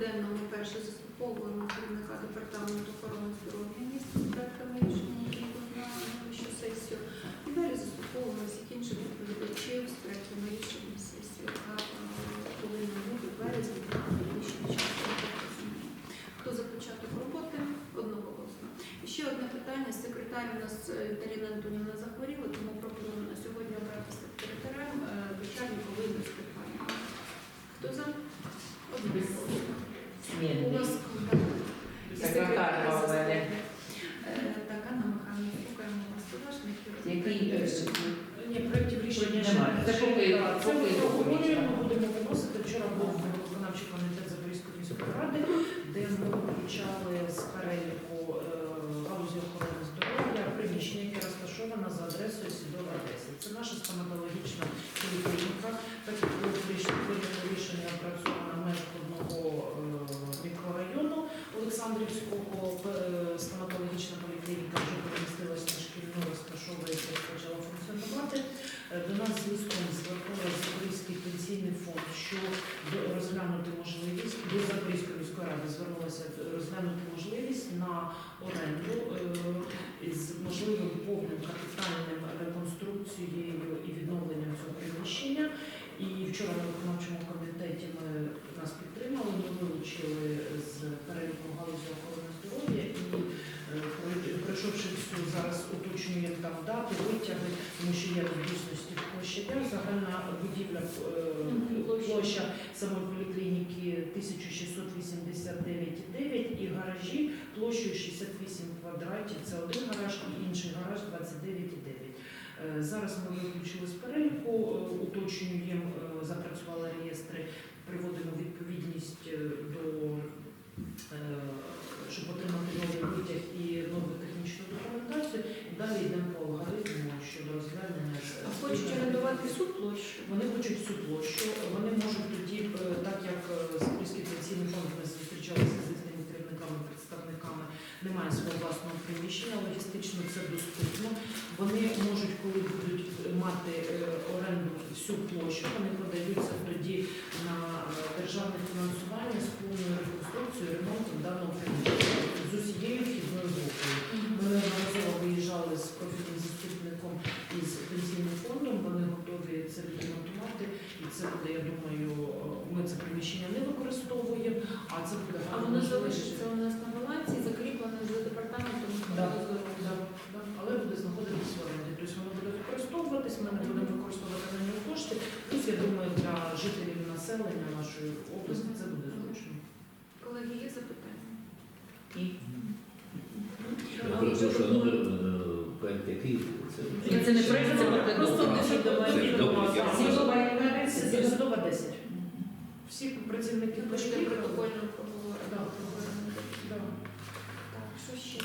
денному перше заслуховуємо керівника департаменту охорони здоров'я міста з проектами сесію. І далі всіх інших відповідачів з проектами рішення сесії, яка е, повинна бути в березні на найближчий час. Хто за початок роботи? Одноголосно. І ще одне питання. Секретар у нас е, Дарина Антонівна захворіла, тому пропонуємо на сьогодні обрати секретарем е, Лину Степанівну. Хто за? Одноголосно. У вас Секретар Павловна. Так, Анна Михайловна, слухаємо вас. Подашник. Який е, Ні, проєктів рішення Немає. Це поки- Це ми поки будемо виносити. Вчора був виконавчий комітет Запорізької міської ради, де ми включали з переліку е, галузі охорони здоров'я приміщення, яке розташоване за адресою Сідова 10. Це наша стоматологічна поліклініка. Так як було прийняте прийнято рішення опрацьовано в межах одного е, мікрорайону Олександрівського е, стоматологічна поліклініка вже перемістилась на шкільну, розташовується і почала функціонувати. Е, До нас з листом звернулася Запорізький пенсійний фонд, що розглянути можливість до Запорізької міської ради звернулася е, розглянути можливість на оренду з можливим повним капітальним реконструкцією і відновленням цього приміщення. І вчора на виконавчому комітеті. Ми вилучили з переліку галузі охорони здоров'я і е, прой- пройшовши всю зараз уточнюємо там дати, витяги, тому що є в дійсності площадя. Загальна будівля е, площа. площа самої поліклініки 1689,9 і гаражі площею 68 квадратів. Це один гараж і інший гараж 29,9. Е, Зараз ми виключили з переліку, уточнюємо, запрацювали реєстри, приводимо відповідність е, до е, щоб отримати новий витяг і нову технічну документацію. І далі йдемо по алгоритму щодо розглянення. А Хочуть орендувати всю площу. Вони хочуть всю площу. Вони можуть тоді, е, так як е, Запорізький пенсійний фонд ми зустрічалися з різними керівниками, представниками, немає свого власного приміщення, логістично це доступно. Вони можуть, коли будуть мати е, оренду всю площу, вони подаються тоді на е, державне фінансування з повною реконструкцією, ремонтом даного приміщення з усією вхідною групою. Ми неодноразово виїжджали з профільним заступником із пенсійним фондом. Вони готові це відремонтувати. І це буде, я думаю, ми це приміщення не використовуємо, а це буде А воно залишиться у нас на балансі, закріплене за департаментом да, да. Але буде знаходитися в оренді. Тобто воно буде використовуватись, ми не будемо використовувати на нього кошти. Плюс, я думаю, для жителів населення нашої області це буде зручно. Колеги, є запитання? І Я прошу, що номер е, проект який це? Ні, це не проект, це Просто Це договір. Сільська 10. Всі працівники Хочете пошти протокольно проговорити? Да. Так, що ще?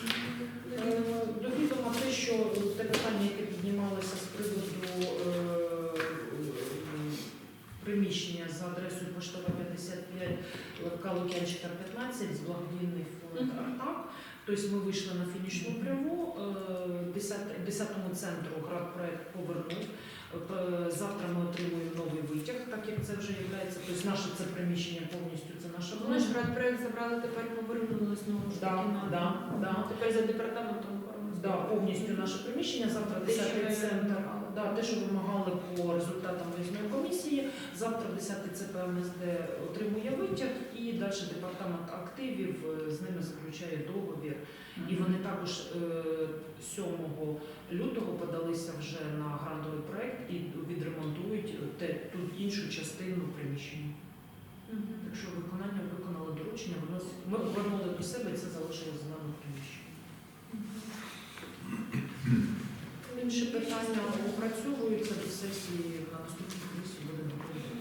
Е, До відома те, що те питання, яке піднімалося з приводу е, е, приміщення за адресою Поштова 55, Левка Лук'янчика 15, з благодійний фонд Мгм. АРТАК. Тобто ми вийшли на фінішну пряму. Е, 10 10-му центру градпроект повернув. Е, Завтра ми отримуємо новий витяг, так як це вже є. Тобто наше це приміщення повністю це наша Вони ж брат проект забрали, тепер повернули знову ж таки да, да. тепер за департаментом охорони Да, повністю наше приміщення. Завтра Те, 10 ви центр. вимагали. Да, те, що вимагали по результатам виїзної комісії. Завтра 10 ЦПМСД отримує витяг і далі департамент активів е, з ними заключає договір. І вони також е, 7 лютого подалися вже на грантовий проект і відремонтують те, ту іншу частину приміщення. Мгм. Так що виконання виконали доручення, воно ми повернули до себе і це залишилось з нами в приміщенні. Інші питання опрацьовуються до сесії на наступній комісії буде доповідати.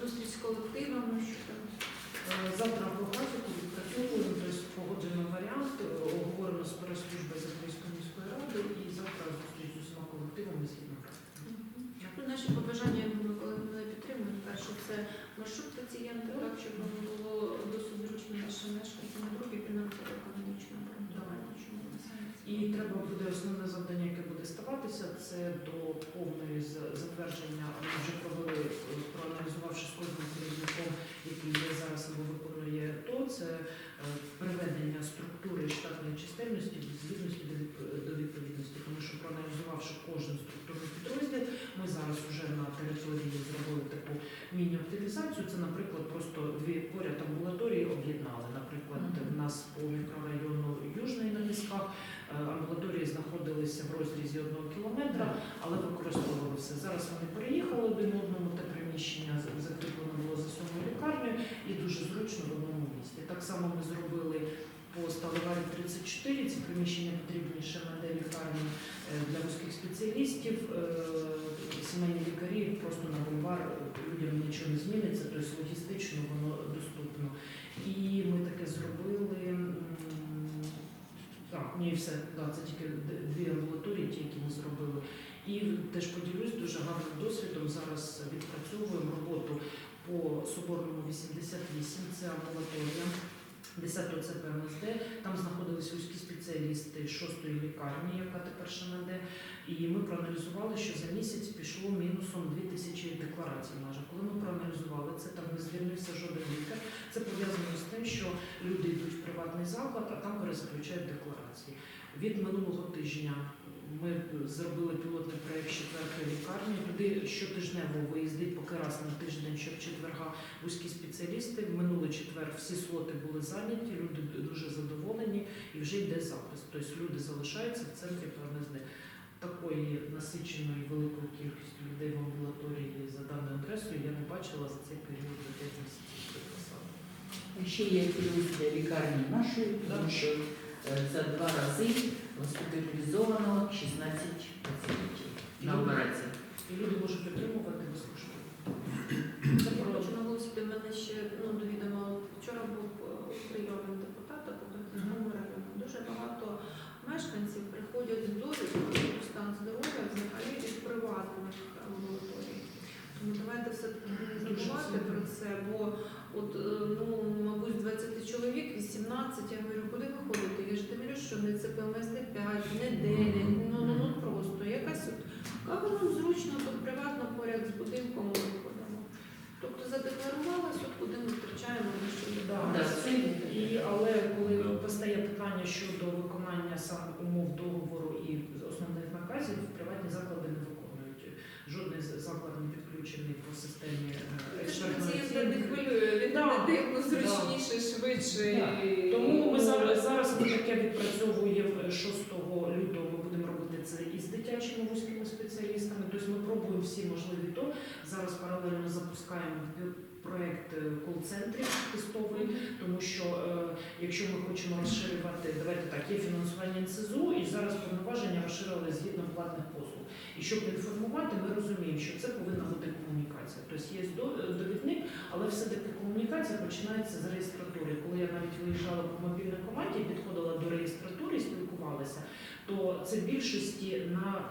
Зустріч з колективами, що там. Е, Завтра по графіку відпрацьовуємо, тобто погоджено варіант, е, оговорено з прес-службою Запорізької міської ради і за згідно графіку. Ну, наші побажання, я думаю, коли ми підтримуємо, перше це маршрут пацієнта, так, щоб воно було досить зручно нашим мешканцям, а друге фінансово економічно обґрунтування, чому ми саме це І треба буде основне завдання, яке буде ставатися, це до повної затвердження. Ми вже провели, проаналізувавши з кожним керівником, який є зараз або виконує то, це е, приведення структури штатної чисельності звітності до відповідності. Тому що проаналізувавши кожен структурний підрозділ, ми зараз вже на території зробили таку міні-оптимізацію. Це, наприклад, просто дві поряд амбулаторії об'єднали. Наприклад, Мгм. в нас по мікрорайону Южний на Лісках Е, Амбулаторії знаходилися в розрізі одного кілометра, але використовували все. Зараз вони переїхали один одному, те приміщення з- закріплено було за сьомою лікарнею і дуже зручно в одному місці. Так само ми зробили по Сталеварі 34, ці приміщення потрібніше де лікарні е, для вузьких спеціалістів. Е, Сімейні лікарі просто на бульвар е, людям нічого не зміниться, тобто логістично воно доступно. І ми таке зробили. так, ні, все, да, це тільки дві амбулаторії, ті, які ми зробили. І теж поділюсь дуже гарним досвідом. Зараз відпрацьовуємо роботу по Соборному 88, це амбулаторія. 10-го це ПМСД, там знаходилися вузькі спеціалісти 6-ї лікарні, яка тепер ШНД. І ми проаналізували, що за місяць пішло мінусом 2000 декларацій. Майже коли ми проаналізували це, там не звільнився жоден лікар. Це пов'язано з тим, що люди йдуть в приватний заклад, а там перезаключають декларації. Від минулого тижня ми зробили пілотний проєкт четвертої лікарні. Туди щотижнево виїздить поки раз на тиждень, щоб четверга вузькі спеціалісти. В минулий четвер всі слоти були зайняті, люди дуже задоволені і вже йде запис. Тобто люди залишаються в центрі ПМСД. Такої насиченої великої кількості людей в амбулаторії за даною адресою я не бачила за цей період за 5 місяців. що. Ще є для лікарні нашої, тому що е, за два рази госпіталізовано 16 пацієнтів на операції. І люди можуть отримувати безкоштовно. Це Я про в мене ще ну, до відома, вчора був е, прийом депутата по району. Дуже багато мешканців приходять з довідкою про стан здоров'я взагалі від приватних амбулаторій. Тому давайте все не забувати про це, бо от, е, ну, мабуть, з 20 чоловік, 18, я говорю, куди ви ходите? Я ж дивлюсь, що не це ПМСД 5, не 9, ну, ну, ну просто якась от як нам зручно тут приватно поряд з будинком ми виходимо. Тобто задекларувалась, от куди ми втрачаємо що. Да. І, але коли постає питання щодо виконання саме умов договору і основних наказів, приватні заклади не виконують. Жодний з- заклад не підключений по системі е, пацієнта не хвилює, Да. зручніше, швидше. І- Тому ми зараз, зараз ми таке відпрацьовуємо 6 лютого. Ми будемо робити це із дитячими вузькими спеціалістами. Тобто ми пробуємо всі можливі то. Зараз паралельно запускаємо проєкт е, кол-центрів тестовий, тому що е, якщо ми хочемо розширювати, давайте так, є фінансування НСЗУ, і зараз повноваження розширили згідно платних послуг. І щоб інформувати, ми розуміємо, що це повинна бути комунікація. Тобто є довідник, але все-таки комунікація починається з реєстратури. Коли я навіть виїжджала по мобільній команді, підходила до реєстратури і спілкувалася, то це в більшості на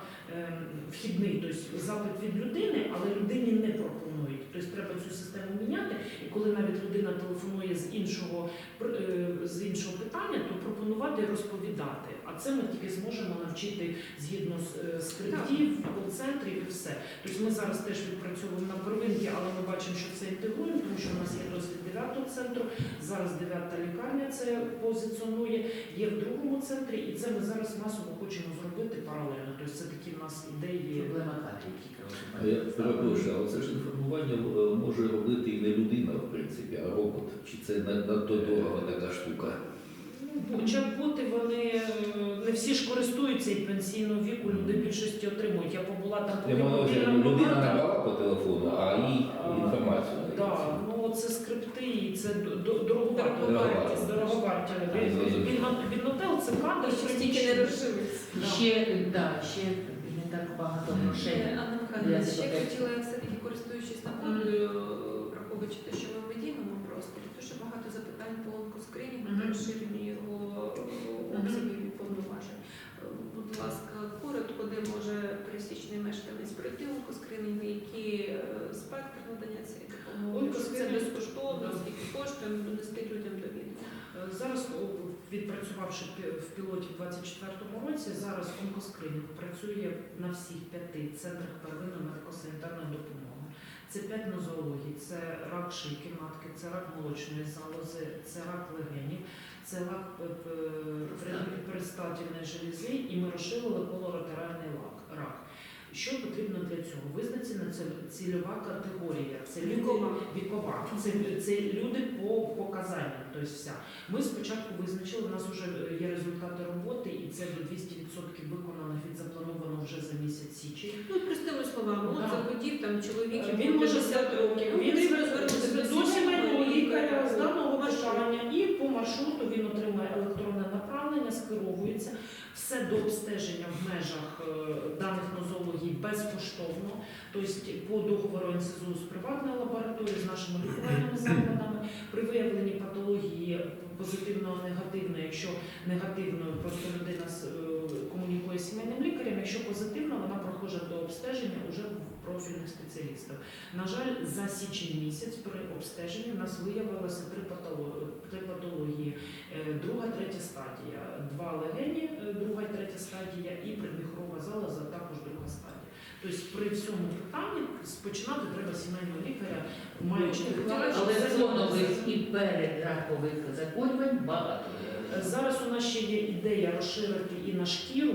вхідний, тобто запит від людини, але людині не пропонують. Тобто треба цю систему міняти, і коли навіть людина телефонує з іншого е, з іншого питання, то пропонувати і розповідати. А це ми тільки зможемо навчити згідно з е, скриптів, кол-центрів і все. Тобто ми зараз теж відпрацьовуємо на первинки, але ми бачимо, що це інтегруємо, тому що у нас є досвід 9 центру. Зараз 9 лікарня це позиціонує, є в другому центрі, і це ми зараз масово хочемо зробити паралельно. Тобто це такі нас ідеї. Проблема кадрів тільки. Перепрошую, але це ж інформування е, може робити і не людина, в принципі, а робот. Чи це надто дорога така штука? Ну, чат-боти, вони е, не всі ж користуються і пенсійного віку, люди більшості отримують. Я побула там мобільна людина набрала по телефону, а їй інформацію. Так, ну це скрипти і це д- д- дороговарті. Дороговарті. Дороговарті. Так, зрозуміло. Він- Віднотел це кадр, Ще стільки не розшивиться. Ще, да, ще так багато грошей. Е, Анна ще хотіла все-таки користуючись нагодою, враховуючи те, що ми в медійному просторі, дуже багато запитань по онкоскринінгу та розширенню його обсягів і повноважень. Е, будь ласка, коротко, де може пересічний мешканець пройти онкоскринінг, які е, спектр надання цієї допомоги, це безкоштовно, скільки коштує, донести людям довідку. Зараз відпрацювавши в пілоті в 2024 році, зараз онкоскринінг працює на всіх п'яти центрах первинної медико-санітарної допомоги. Це п'ять нозологій, це рак шийки матки, це рак молочної залози, це рак легенів, це рак е, е, предстательної желези, і ми розширили кололатеральний лак- рак. Що потрібно для цього? Визначена це цільова категорія. Це Вікова. вікова. Це, це люди по показанням. Тобто вся. Ми спочатку визначили, у нас вже є результати роботи, і це до 200% виконано від заплановано вже за місяць січень. Ну, простими словами, от захотів там чоловік, Він може 50 років. Він до сімейного лікаря з даного бажання і по маршруту він отримує електронне направлення, скеровується. Все до обстеження в межах е, даних нозологій безкоштовно, тобто по договору НСЗУ з приватною лабораторією, з нашими лікувальними закладами. При виявленні патології позитивного негативно, якщо негативно, просто людина е, комунікує з сімейним лікарем, якщо позитивно, вона проходить до обстеження вже в профільних спеціалістів. На жаль, за січень місяць при обстеженні в нас виявилося три патології. Е, друга, третя стадія, два легені, е, друга і третя стадія, і предміхрова залоза також друга стадія. Тобто при всьому питанні спочинати треба сімейного лікаря, маючи Але Але це фонових і передракових захворювань багато. Зараз у нас ще є ідея розширити і на шкіру,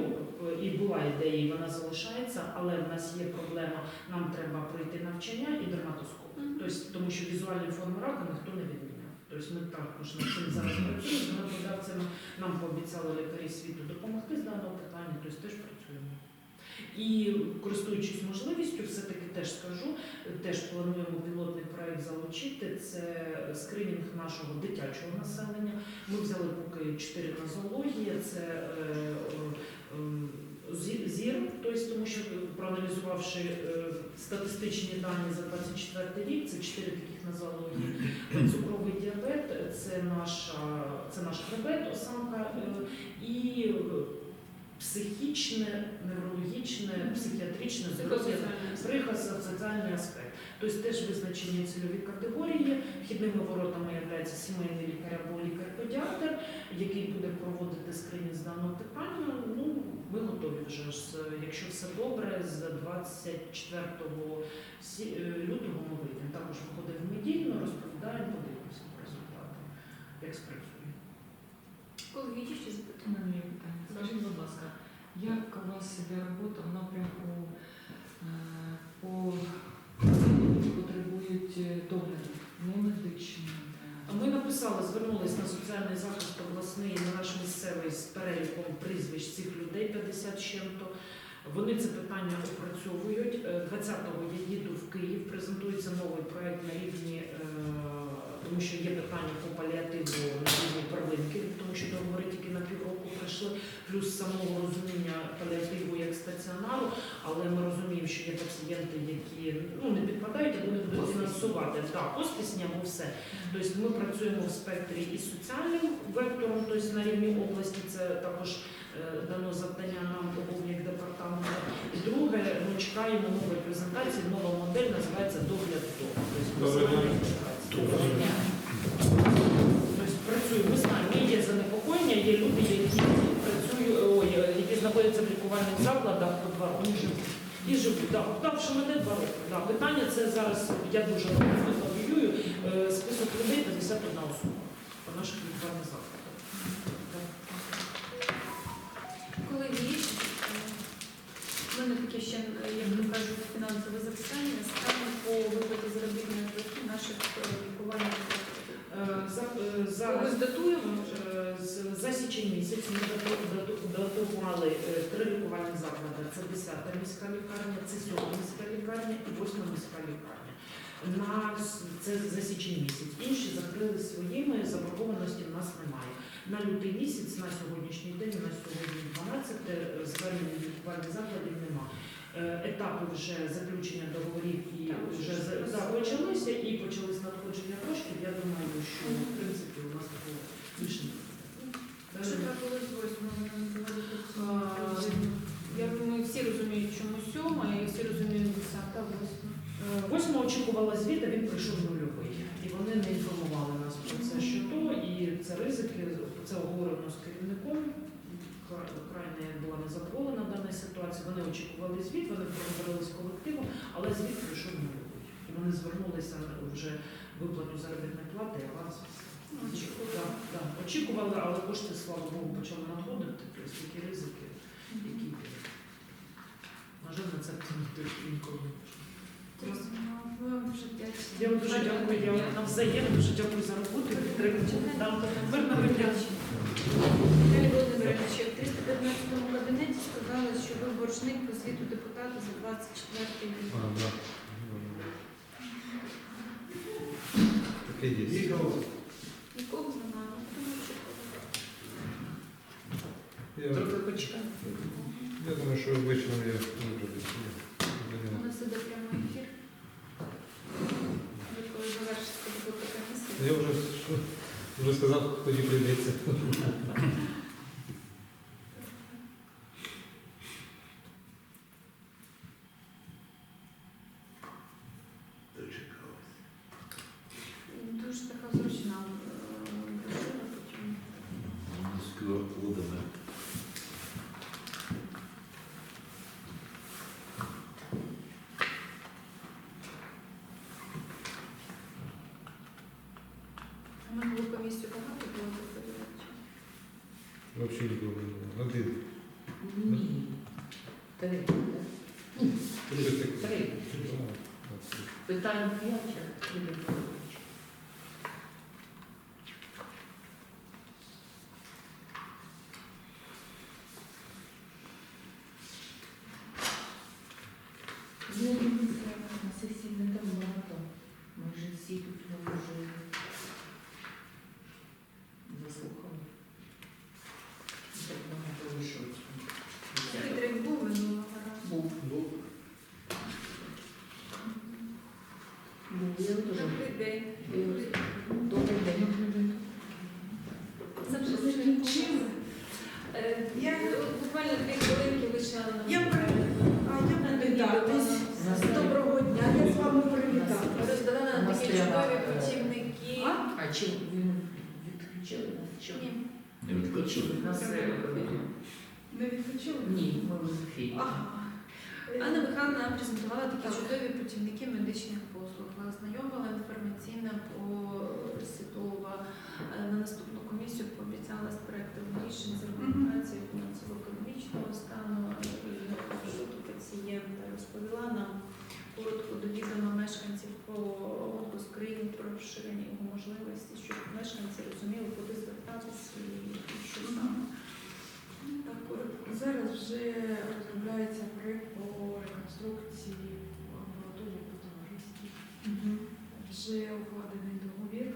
і була ідея, і вона залишається, але в нас є проблема, нам треба пройти навчання і дерматоскоп. Мгм. Тобто, тому що візуальні форми рака ніхто не відміняв. Тобто ми також над цим зараз працюємо, з нам пообіцяли лікарі світу допомогти з даного питання, тобто теж працюємо. І користуючись можливістю, все-таки теж скажу, теж плануємо пілотний проект залучити. Це скринінг нашого дитячого населення. Ми взяли поки чотири нозології. Це е, е, зір, тобто, тому що проаналізувавши е, статистичні дані за 24 рік, це чотири таких нозології. Цукровий діабет, це наша, це наш хребет, осанка е, і психічне, неврологічне, психіатричне здоров'я. Психосоціальний аспект. Тобто теж визначені цільові категорії. Вхідними воротами є сімейний лікар або лікар-педіатр, який буде проводити скринінг з даного питання. Ну, ми готові вже якщо все добре, з 24 сі- е, лютого ми вийдемо. Також виходить в медійно, розповідаємо, подивимося по результатам, як спрацює. Колеги, є ще запитання? У мене питання. Скажіть, будь ласка, як у вас іде робота в напрямку е, по які потребують е, догляду, не медичні? е, Ми написали, звернулись на соціальний захист обласний на наш місцевий з переліком прізвищ цих людей 50 з чим-то. Вони це питання опрацьовують. Е, 20-го я їду в Київ, презентується новий проект на рівні, е, тому що є питання по паліативу на рівні первинки, тому що договори тільки на півроку прийшли, плюс самого розуміння паліативу як стаціонару, але ми розуміємо, що є пацієнти, які ну, не підпадають, або не будуть фінансувати. Так, хосписні або все. Тобто ми працюємо в спектрі із соціальним вектором, тобто на рівні області це також е, дано завдання нам обов'язок як департаменту. І друге, ми чекаємо нової презентації, нова модель називається догляд вдома. Доброго працюємо, ми знаємо, є занепокоєння, є люди, які працюють, ой, які знаходяться в лікувальних закладах по два роки. І живуть, так, що мене два роки. Да. Питання це зараз, я дуже лобіюю, е, список людей 51 особа по наших лікувальних закладах. Заклади. Це 10-та міська лікарня, це 7-та міська лікарня і 8-та міська лікарня. На це за січень місяць. Інші закрили своїми, заборгованості в нас немає. На лютий місяць, на сьогоднішній день, на сьогодні 12 е, звернень лікувальних закладів нема. Е, Етапи вже заключення договорів і вже почалися і почались надходження коштів. Я думаю, що в принципі у нас такого більше не буде. Що Далі. трапилось з восьмою? Я думаю, всі розуміють, чому сьома, і всі розуміють десята, восьма. Е, Восьмого очікувала звіта, він прийшов нульовий. І вони не інформували нас це що то, і це ризики. Це оговорено з керівником. Кра- Крайне була незадоволена даною ситуацією. Вони очікували звіт, вони проговорили з колективом, але звіт прийшов нулевий. І вони звернулися вже виплату заробітної плати, аванс. Ну, очікували. Да, да. Очікували, але кошти, слава Богу, почали надходити, такі ризики, які є. На жаль, на це ніхто ніколи не пішов. Ми вам дуже вдячні. Я вам дуже дякую, я вам навзаєм дуже дякую за роботу і підтримку. Мирного дня. Віталій Володимирович, в 315 кабінеті сказали, що ви боржник по звіту депутата за 24 рік. Таке є. Нікого немає. Я, Трохи почекаємо. я думаю, що вечором я у нас іде прямий ефір. Ви коли завершите роботу комісії. Я вже, сказав, тоді прийдеться. Дуже така зручна е, брошура, потім З QR-кодами. А ми було комісію багато було доповідати. Взагалі не було. Один. Ні. Три. Три. Три. Питань п'ять, а три доповідачі. На сесії не так багато. Майже всі тут ми вже заслухали. Так багато лишилось. Хитрик був минулого разу. Був. Був, я дуже Добрий день. Добрий день. Це вже закінчили. Е, Я от буквально дві хвилинки лише Я пере- А я привітатись. Доброго дня, я з вами привітатись. роздала нам такі Масляна, чудові е, путівники. А? А чим він відключили нас? Чим? Ні. Не відключили. Нас е, Не відключили? ні, ми в ефірі. Ага. Анна Михайловна презентувала такі чудові путівники медичних послуг. Ознайомила інформаційно по Сітова. Е, На наступну комісію пообіцяла з проектом рішень з рекомендації фінансово-економічного стану і маршруту пацієнта. Розповіла нам коротко до відома мешканців про скринінг, про розширення його можливості, щоб мешканці розуміли, куди звертатися і що саме. Зараз вже розробляється проєкт по реконструкції амбулаторії по товаристві. Вже укладений договір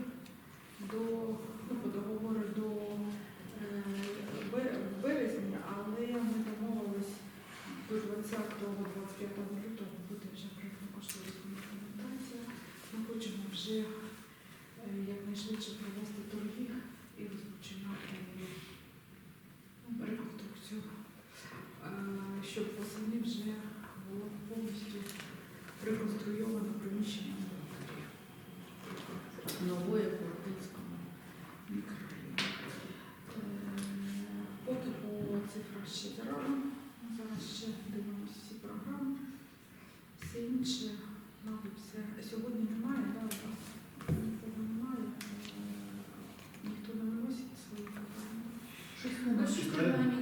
до, ну, по договору до е, березня, але ми домовились до 20-25 лютого буде вже проєктно кошторисна документація. Ми хочемо вже е, якнайшвидше провести торги і розпочинати ну, реконструкцію, Е, щоб восени вже було повністю реконструйовано приміщення амбулаторії. Нової Курбинському. мікрорайону. Е, Поки по цифрах ще зарано. Зараз ще дивимося всі програми. Все інше, мабуть, все. Сьогодні немає, да, у вас нікого немає. Е, Ніхто не виносить свої програми. Щось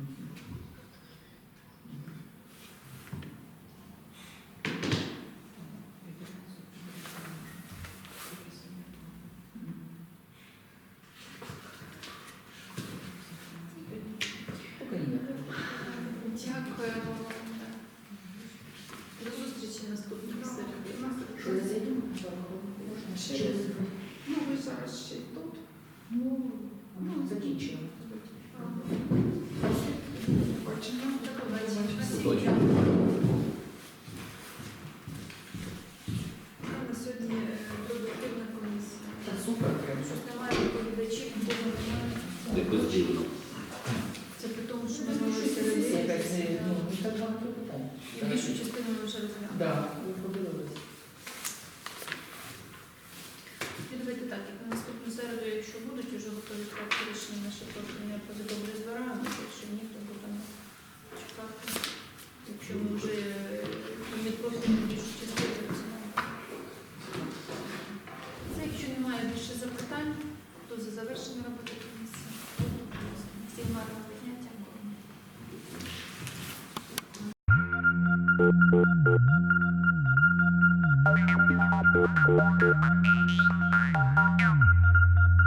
Mm-hmm. якось дивно. Це при тому, що ми говорили, ну, і більшу частину ми вже розглянули.